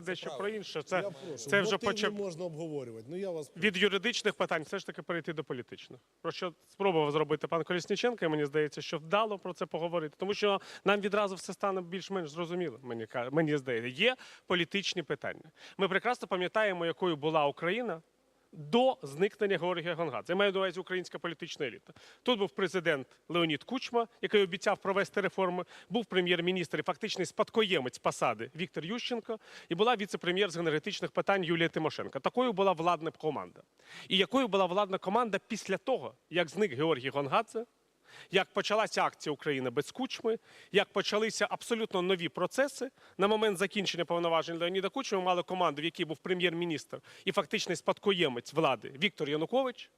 дещо про інше. Це, Я прошу, це вже почав не можна обговорювати. Ну я вас від юридичних питань все ж таки перейти до політичних. Про що спробував зробити пан Колісніченко, і мені здається, що вдало про це поговорити. Тому що нам відразу все стане більш-менш зрозуміло. Мені мені здається, є політичні питання. Ми прекрасно пам'ятаємо, якою була Україна. До зникнення Георгія Гонгадзе. Я маю до увазі українська політична еліта. Тут був президент Леонід Кучма, який обіцяв провести реформи. Був прем'єр-міністр і фактичний спадкоємець посади Віктор Ющенко, і була віце-прем'єр з енергетичних питань Юлія Тимошенко. Такою була владна команда. І якою була владна команда після того, як зник Георгій Гонгадзе, як почалася акція Україна без кучми, як почалися абсолютно нові процеси. На момент закінчення повноважень Леоніда Кучми мали команду, в якій був прем'єр-міністр і фактичний спадкоємець влади Віктор Янукович,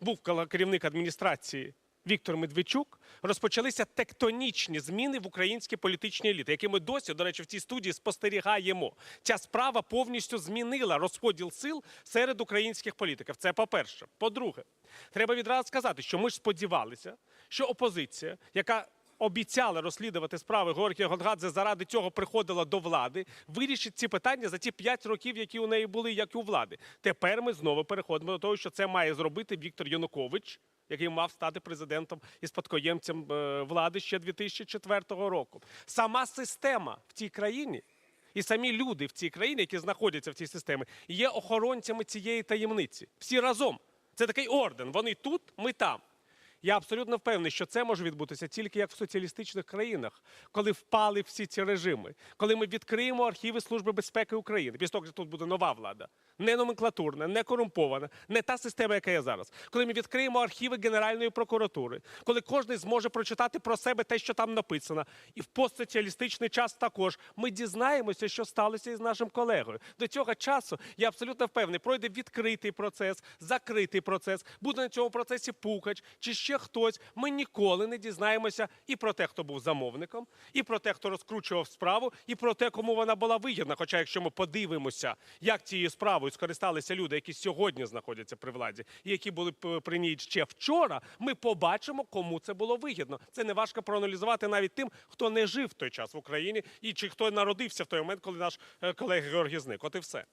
був керівник адміністрації Віктор Медведчук. Розпочалися тектонічні зміни в українській політичній еліті, які ми досі, до речі, в цій студії спостерігаємо. Ця справа повністю змінила розподіл сил серед українських політиків. Це по-перше. По-друге, треба відразу сказати, що ми ж сподівалися, що опозиція, яка обіцяла розслідувати справи Георгія Гонгадзе, заради цього приходила до влади, вирішить ці питання за ті 5 років, які у неї були, як і у влади. Тепер ми знову переходимо до того, що це має зробити Віктор Янукович, який мав стати президентом і спадкоємцем е, влади ще 2004 року. Сама система в цій країні. І самі люди в цій країні, які знаходяться в цій системі, є охоронцями цієї таємниці. Всі разом. Це такий орден. Вони тут, ми там. Я абсолютно впевнений, що це може відбутися тільки як в соціалістичних країнах, коли впали всі ці режими, коли ми відкриємо архіви Служби безпеки України, після того, як тут буде нова влада, не номенклатурна, не корумпована, не та система, яка є зараз. Коли ми відкриємо архіви Генеральної прокуратури, коли кожен зможе прочитати про себе те, що там написано, і в постсоціалістичний час також ми дізнаємося, що сталося із нашим колегою. До цього часу я абсолютно впевнений, пройде відкритий процес, закритий процес, буде на цьому процесі пукач чи ще хтось. Ми ніколи не дізнаємося і про те, хто був замовником, і про те, хто розкручував справу, і про те, кому вона була вигідна. Хоча, якщо ми подивимося, як цією справою скористалися люди, які сьогодні знаходяться при владі, і які були при ній ще вчора, ми побачимо, кому це було вигідно. Це не важко проаналізувати навіть тим, хто не жив в той час в Україні, і чи хто народився в той момент, коли наш е, колега Георгій зник. От і все.